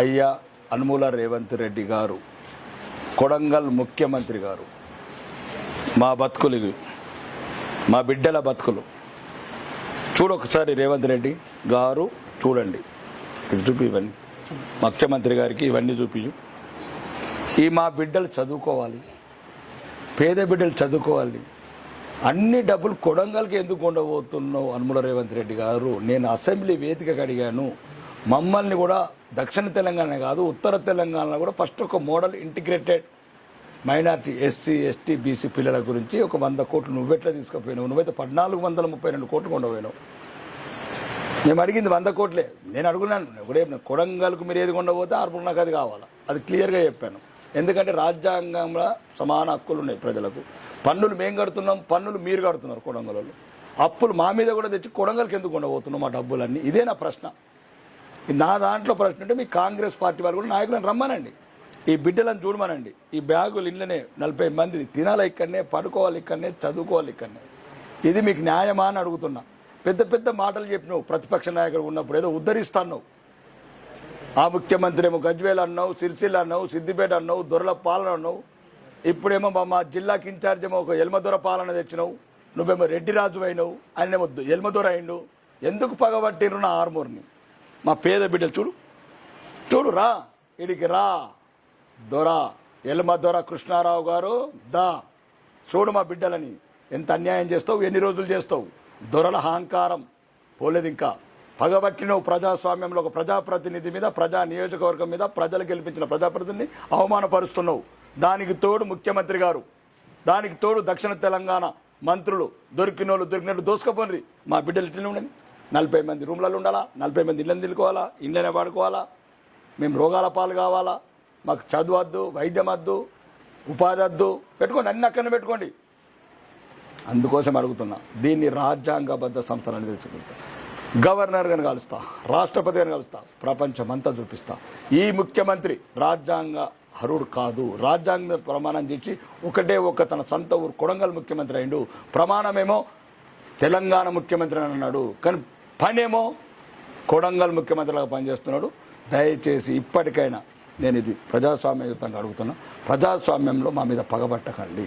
అయ్యా అనుమూల రేవంత్ రెడ్డి గారు కొడంగల్ ముఖ్యమంత్రి గారు మా బతుకులు మా బిడ్డల బతుకులు. చూడొకసారి రేవంత్ రెడ్డి గారు చూడండి. ఇటు చూపి ఇవన్నీ. ముఖ్యమంత్రి గారికి ఇవన్నీ చూపించు ఈ మా బిడ్డలు చదువుకోవాలి. పేద బిడ్డలు చదువుకోవాలి. అన్ని డబ్బులు కొడంగల్కి ఎందుకు ఉండబోతున్నావు అనుముల రేవంత్ రెడ్డి గారు? నేను అసెంబ్లీ వేదికగా అడిగాను. మమ్మల్ని కూడా దక్షిణ తెలంగాణ కాదు ఉత్తర తెలంగాణలో కూడా ఫస్ట్ ఒక model integrated minority SC ST BC పిల్లల గురించి ఒక వంద కోట్లు నువ్వెట్లా తీసుకుపోయినావు? నువ్వైతే పద్నాలుగు వందల ముప్పై రెండు కోట్లు కొండపోయినావు మేము అడిగింది వంద కోట్లే. నేను అడుగున్నాను ఒకటే కొడంగల్కు మీరు ఏది కొండపోతే ఆర్పుడు నాకు అది కావాలా? అది క్లియర్గా చెప్పాను. ఎందుకంటే రాజ్యాంగంలో సమాన హక్కులు ఉన్నాయి ప్రజలకు. పన్నులు మేము కడుతున్నాం పన్నులు మీరు కడుతున్నారు కొడంగల్లో అప్పులు మా మీద కూడా తెచ్చి కొడంగల్కి ఎందుకు ఉండబోతున్నాం మా డబ్బులన్నీ? ఇదే నా ప్రశ్న. నా దాంట్లో ప్రశ్న అంటే మీ కాంగ్రెస్ పార్టీ వారు కూడా నాయకులను రమ్మనండి. ఈ బిడ్డలను చూడమనండి. ఈ బ్యాగులు ఇండ్లనే నలభై మంది తినాలి ఇక్కడనే పడుకోవాలి ఇక్కడనే చదువుకోవాలి ఇక్కడనే. ఇది మీకు న్యాయమా అని అడుగుతున్నా. పెద్ద పెద్ద మాటలు చెప్పినావు. ప్రతిపక్ష నాయకుడు ఉన్నప్పుడు ఏదో ఉద్ధరిస్తాను ఆ ముఖ్యమంత్రి ఏమో గజ్వేల్ అన్నావు సిరిసిల్ల అన్నావు సిద్దిపేట అన్నావు దొరల పాలన అన్నావు. ఇప్పుడేమో మా- మా జిల్లాకి ఇన్ఛార్జ్ ఏమో ఒక ఎల్మదొర పాలన తెచ్చినావు. నువ్వేమో రెడ్డి రాజు అయినావు. ఆయన ఏమో ఎల్మదొర అయిండు. ఎందుకు పగబట్టిరు నా ఆర్మూర్ని? మా పేద బిడ్డలు చూడు. చూడు రా ఇడికి రా. దొరా ఎల్మ దొర కృష్ణారావు గారు దా. చూడు మా బిడ్డలని ఎంత అన్యాయం చేస్తావు ఎన్ని రోజులు చేస్తావు. దొరల అహంకారం పోలేదు ఇంకా. పగబట్టినవు ప్రజాస్వామ్యంలో ఒక ప్రజాప్రతినిధి మీద ప్రజా నియోజకవర్గం మీద ప్రజలు గెలిపించిన ప్రజాప్రతినిధిని అవమానపరుస్తున్నావు. దానికి తోడు ముఖ్యమంత్రి గారు దానికి తోడు దక్షిణ తెలంగాణ మంత్రులు దొరికినోళ్ళు దొరికినట్టు దోసుకపోండి మా బిడ్డలు ఇట్లనే ఉండండి. నలభై మంది రూమ్లలో ఉండాలా? నలభై మంది ఇళ్ళని తినుకోవాలా ఇళ్ళనే వాడుకోవాలా? మేము రోగాల పాలు కావాలా? మాకు చదువు వద్దు వైద్యం వద్దు ఉపాధి వద్దు. పెట్టుకోండి అన్ని అక్కడనే పెట్టుకోండి. అందుకోసం అడుగుతున్నా దీన్ని రాజ్యాంగబద్ధ సంస్థలని తెలుసుకుంటా. గవర్నర్ గారిని కలుస్తా రాష్ట్రపతి గారిని కలుస్తా ప్రపంచమంతా చూపిస్తా. ఈ ముఖ్యమంత్రి రాజ్యాంగ హరుడు కాదు. రాజ్యాంగ ప్రమాణం చేసి ఒకటే ఒక తన సొంత ఊరు కొడంగల్ ముఖ్యమంత్రి అయిండు. ప్రమాణమేమో తెలంగాణ ముఖ్యమంత్రి అని అన్నాడు. కానీ పనేమో కొడంగల్ ముఖ్యమంత్రిలాగా పనిచేస్తున్నాడు. దయచేసి ఇప్పటికైనా నేను ఇది ప్రజాస్వామ్యయుతంగా అడుగుతున్నా. ప్రజాస్వామ్యంలో మా మీద పగబట్టకండి.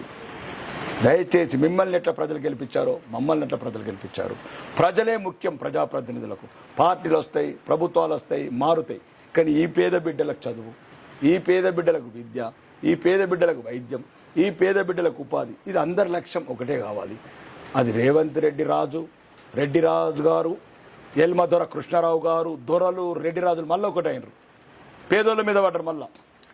దయచేసి మిమ్మల్ని ఎట్లా ప్రజలు గెలిపించారో మమ్మల్ని ఎట్లా ప్రజలు గెలిపించారు? ప్రజలే ముఖ్యం ప్రజాప్రతినిధులకు. పార్టీలు వస్తాయి ప్రభుత్వాలు వస్తాయి మారుతాయి. కానీ ఈ పేద బిడ్డలకు చదువు ఈ పేద బిడ్డలకు విద్య ఈ పేద బిడ్డలకు వైద్యం ఈ పేద బిడ్డలకు ఉపాధి ఇది అందరి లక్ష్యం ఒకటే కావాలి. అది రేవంత్ రెడ్డి రాజు రెడ్డి రాజు గారు ఎల్మ దొర కృష్ణారావు గారు దొరలు రెడ్డిరాజులు మళ్ళీ మళ్ళీ ఒకటైనరు. పేదోళ్ళ మీద పడ్డరు మళ్ళా.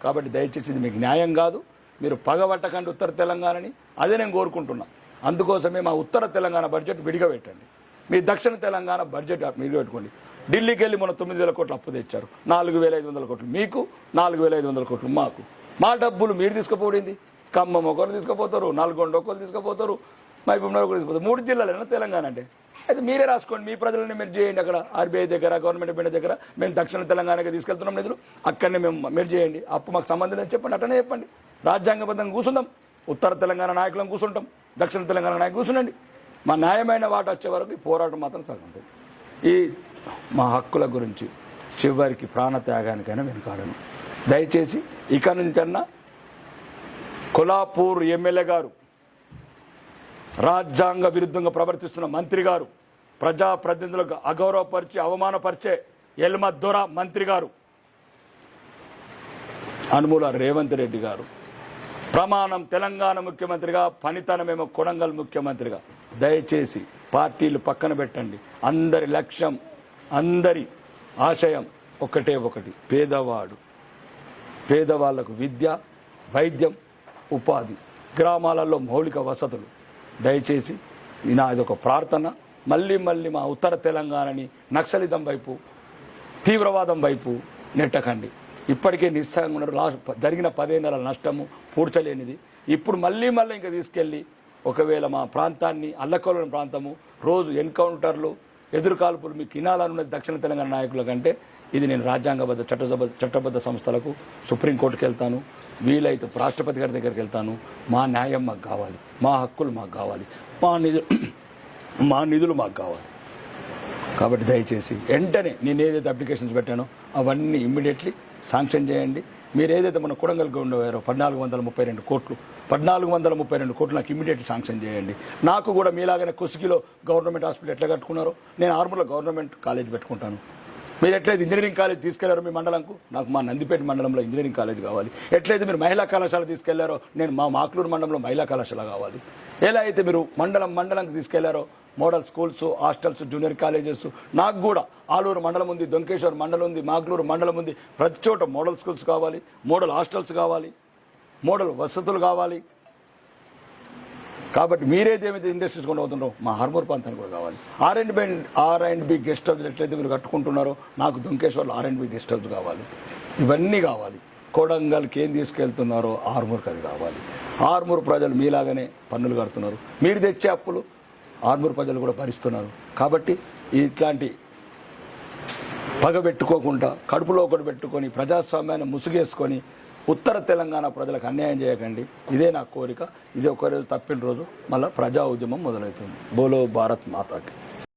కాబట్టి దయచేసి ఇది మీకు న్యాయం కాదు. మీరు పగబట్టకండి ఉత్తర తెలంగాణని. అదే నేను కోరుకుంటున్నా. అందుకోసమే మా ఉత్తర తెలంగాణ బడ్జెట్ విడిగా పెట్టండి మీ దక్షిణ తెలంగాణ బడ్జెట్ విడిగా పెట్టుకోండి ఢిల్లీకి వెళ్ళి మన తొమ్మిది వేల కోట్లు అప్పు తెచ్చారు. నాలుగు వేల ఐదు వందల కోట్లు మీకు నాలుగు వేల ఐదు వందల కోట్లు మాకు. మా డబ్బులు మీరు తీసుకుపోయింది. ఖమ్మం ఒకరు తీసుకుపోతారు నల్గొండ ఒకరు తీసుకుపోతారు. మా ఇప్పుడు ఒకరు మూడు జిల్లాలైనా తెలంగాణ అంటే. అయితే మీరే రాసుకోండి. మీ ప్రజలని మీరు చేయండి అక్కడ. ఆర్బీఐ దగ్గర గవర్నమెంట్ బిడ్డ దగ్గర. మేము దక్షిణ తెలంగాణకి తీసుకెళ్తున్నాం నిధులు. అక్కడనే మేము మీరు చేయండి. అప్పు మాకు సంబంధం చెప్పండి. అట్టనే చెప్పండి. రాజ్యాంగబద్ధంగా కూర్చుందాం. ఉత్తర తెలంగాణ నాయకులను కూర్చుంటాం. దక్షిణ తెలంగాణ నాయకులు కూర్చుండండి మా న్యాయమైన వాట వచ్చే వరకు ఈ పోరాటం మాత్రం సాగుంటుంది ఈ మా హక్కుల గురించి చివరికి ప్రాణత్యాగానికైనా వెనుకాడను. దయచేసి ఇక నుంచన్నా కొలాపూర్ ఎమ్మెల్యే గారు రాజ్యాంగ విరుద్ధంగా ప్రవర్తిస్తున్న మంత్రి గారు ప్రజాప్రతినిధులకు అగౌరవపరిచి అవమానపరిచే ఎల్మ మంత్రి గారు అనుమూల రేవంత్ రెడ్డి గారు. ప్రమాణం తెలంగాణ ముఖ్యమంత్రిగా పనితనమేమో కొడంగల్ ముఖ్యమంత్రిగా. దయచేసి పార్టీలు పక్కన పెట్టండి. అందరి లక్ష్యం అందరి ఆశయం ఒకటే ఒకటి పేదవాడు. పేదవాళ్ళకు విద్య వైద్యం ఉపాధి గ్రామాలలో మౌలిక వసతులు. దయచేసి నా ఇదొక ప్రార్థన. మళ్ళీ మళ్ళీ మా ఉత్తర తెలంగాణని నక్సలిజం వైపు తీవ్రవాదం వైపు నెట్టకండి. ఇప్పటికే నిస్సహంగా ఉన్నారు. లాస్ట్ జరిగిన పదేళ్ళ నష్టము పూడ్చలేనిది. ఇప్పుడు మళ్ళీ మళ్ళీ ఇంకా తీసుకెళ్ళి ఒకవేళ మా ప్రాంతాన్ని అల్లకొలని ప్రాంతము రోజు ఎన్కౌంటర్లు ఎదురుకాల్పులు మీకు ఇనాలనున్న దక్షిణ తెలంగాణ నాయకుల కంటే ఇది నేను రాజ్యాంగబద్ధ చట్టసభ చట్టబద్ధ సంస్థలకు సుప్రీంకోర్టుకి వెళ్తాను వీలైతే రాష్ట్రపతి గారి దగ్గరికి వెళ్తాను. మా న్యాయం మాకు కావాలి. మా హక్కులు మాకు కావాలి. మా నిధులు మా నిధులు మాకు కావాలి. కాబట్టి దయచేసి వెంటనే నేను ఏదైతే అప్లికేషన్స్ పెట్టానో అవన్నీ ఇమ్మీడియట్లీ శాంక్షన్ చేయండి. మీరు ఏదైతే మన కొడంగల్ ఉండవారో పద్నాలుగు వందల ముప్పై రెండు కోట్లు పద్నాలుగు వందల ముప్పై రెండు కోట్లు నాకు ఇమీడియట్ శాంక్షన్ చేయండి. నాకు కూడా మీలాగనే కుసికిలో గవర్నమెంట్ హాస్పిటల్ ఎట్లా కట్టుకున్నారో నేను ఆర్మూర్లో గవర్నమెంట్ కాలేజ్ పెట్టుకుంటాను. మీరు ఎట్లయితే ఇంజనీరింగ్ కాలేజ్ తీసుకెళ్ళారో మీ మండలంకు? నాకు మా నందిపేట మండలంలో ఇంజనీరింగ్ కాలేజ్ కావాలి. ఎట్లయితే మీరు మహిళా కళాశాల తీసుకెళ్ళారో నేను మా మాక్లూరు మండలంలో మహిళా కళాశాల కావాలి. ఎలా అయితే మీరు మండలం మండలంకి తీసుకెళ్ళారో model schools hostels junior colleges నాకు కూడా ఆలూరు మండలం ఉంది దొంకేశ్వర్ మండలం ఉంది మాగ్లూరు మండలం ఉంది ప్రతి చోట మోడల్ స్కూల్స్ కావాలి మోడల్ హాస్టల్స్ కావాలి మోడల్ వసతులు కావాలి కాబట్టి మీరైతే ఏమైతే ఇండస్ట్రీస్ కూడా అవుతుండో మా హార్మూర్ ప్రాంతానికి కూడా కావాలి. R and B R and B guest house ఎట్లయితే మీరు కట్టుకుంటున్నారో నాకు దుంకేశ్వర్లో R and B guest house కావాలి. ఇవన్నీ కావాలి. కొడంగల్కి ఏం తీసుకెళ్తున్నారో ఆర్మూర్కి అది కావాలి. ఆర్మూర్ ప్రజలు మీలాగానే పన్నులు కడుతున్నారు. మీరు తెచ్చే అప్పులు ఆర్మూర్ ప్రజలు కూడా భరిస్తున్నారు. కాబట్టి ఇట్లాంటి పగబెట్టుకోకుండా కడుపులో ఒకటి పెట్టుకొని ప్రజాస్వామ్యాన్ని ముసుగేసుకొని ఉత్తర తెలంగాణ ప్రజలకు అన్యాయం చేయకండి. ఇదే నా కోరిక. ఇది ఒక రోజు తప్పిన రోజు. మళ్ళీ ప్రజా ఉద్యమం మొదలవుతుంది. బోలో భారత్ మాతాకి.